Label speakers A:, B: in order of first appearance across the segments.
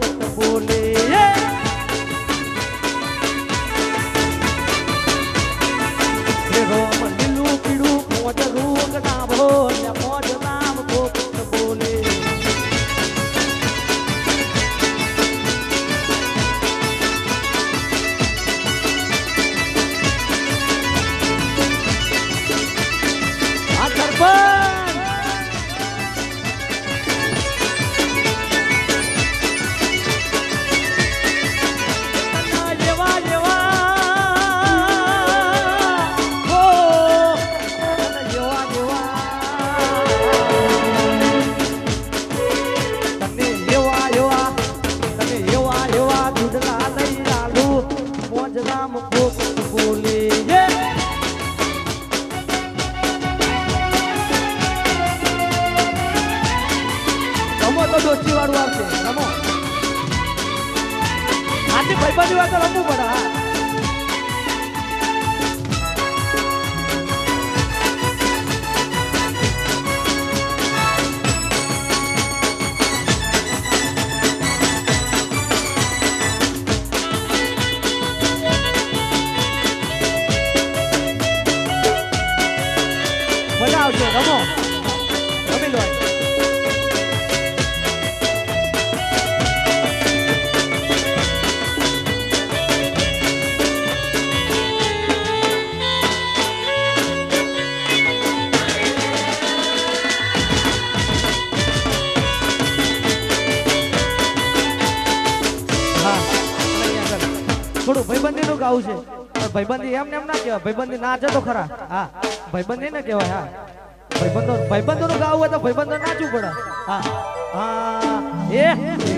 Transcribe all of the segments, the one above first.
A: ને મોજ રામ પોપટ બોલે હે રોમ લીલું મોજ દોસ્તી વાળું આવશે. રમો આજે ભાઈબંધી વાત રમવું પડે હા. ભાઈબંધી છે. ભાઈબંધી એમ ને એમ ના કહેવાય. ભાઈબંધી ના તો ખરા. હા. ભાઈબંધી ને કહેવાય, હા. ભાઈબંધો ભાઈબંધો નું ગાવું હોય તો ભાઈબંધો નાચવું પડે. હા. હા. એ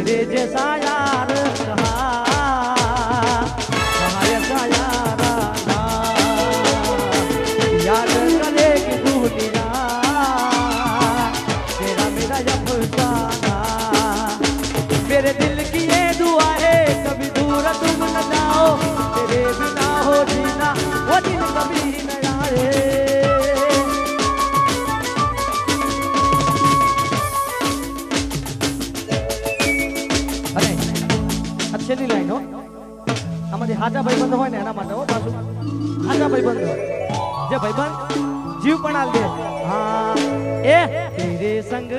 A: રે જે યાર છેલ્લી લાઈન હો. આમાંથી ભાઈબંધ હોય ને એના માટે હો, પાછું. હાચા ભાઈબંધ હોય જીવ પણ આલ હા. એ તેરે સંગ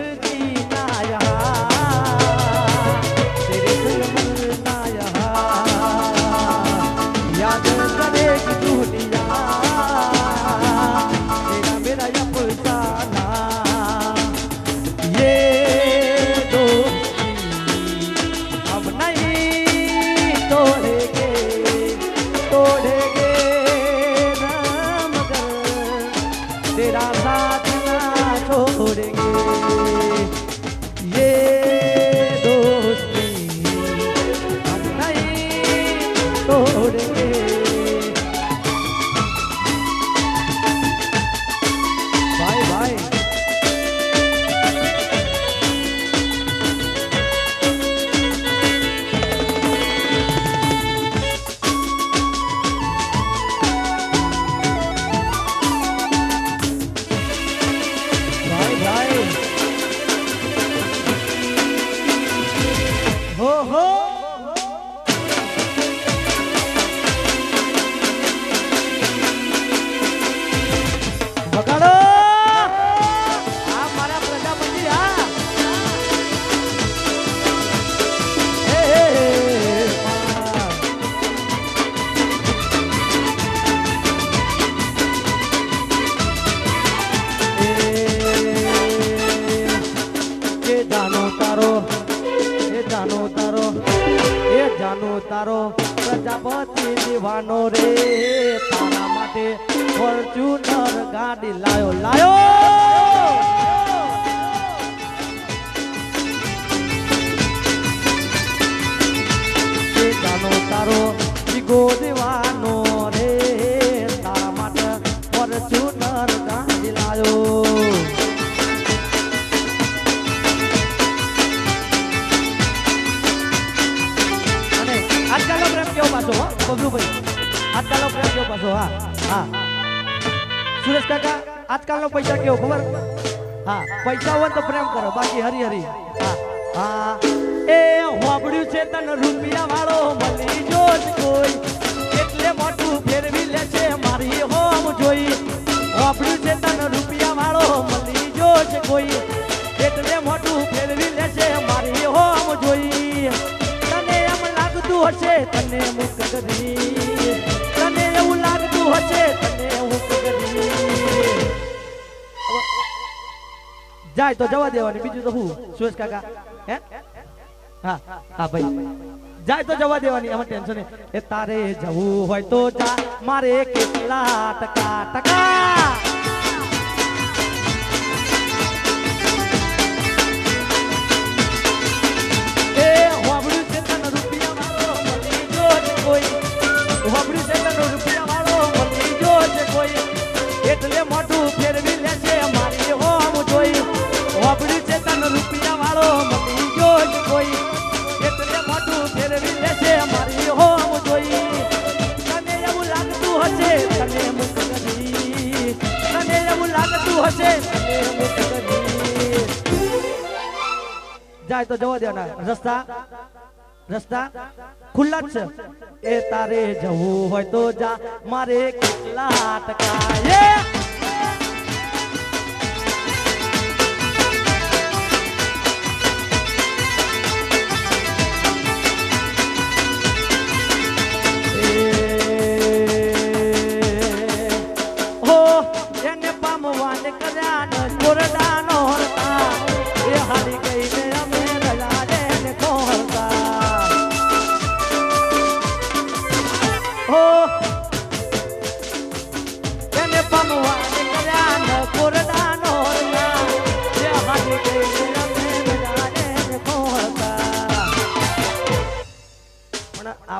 A: જાનો તારો પ્રજાપતિ દીવાનો રે. તારા માટે ફોર્ચ્યુનર ગાડી લાયો લાયો. બબલુભાઈ આજકાલનો પ્રેમ કેવો પાછો? હા હા. સુરેશ કાકા, આજકાલનો પૈસા કેવો? ખબર? હા, પૈસા હોય તો પ્રેમ કરો. બાકી હરી હરી. હા હા. એ હોબડ્યું છે તન રૂપિયા વાળો મળી જો કોઈ. જાય તો જવા દેવાની, બીજું તો હું, સુરેશ કાકા, હે? હા હા, ભાઈ. જાય તો જવા દેવાની એમાં ટેન્શન એ તારે જવું હોય તો જા, મારે કેટલા ટકા ટકા. જાય તો જવા દેવાના. રસ્તા રસ્તા ખુલ્લા જ છે. એ તારે જવું હોય તો જા. મારે કેટલા ટકા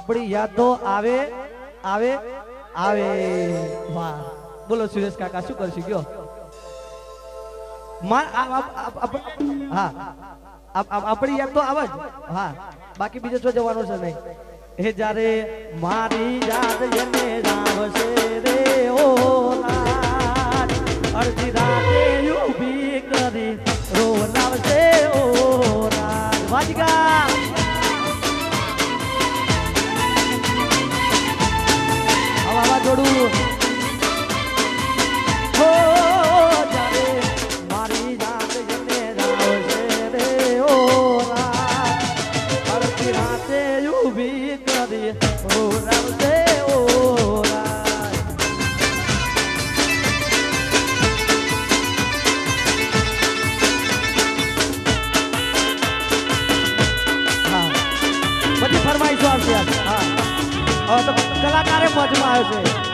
A: આપણી યાદો આવે આવે આવે. વાહ. બોલો સુરેશ કાકા, શું કરશું? હા. આપ- આપણી યાદ તો આવે હા. બાકી બીજો શું જવાનું છે નહીં. એ જ્યારે મારી યાદ એને આવશે રે, ઓ અડધી રાતે ઊભી કરી રોવરાવશે ઓ રાત વાવાઝોડું હો મારી જાત એને રાવશે રે, ઓ અડધી રાતે ઊભી કરી ઓ રાવશે ઓ તો કલાકારે મોજમાં આવ્યો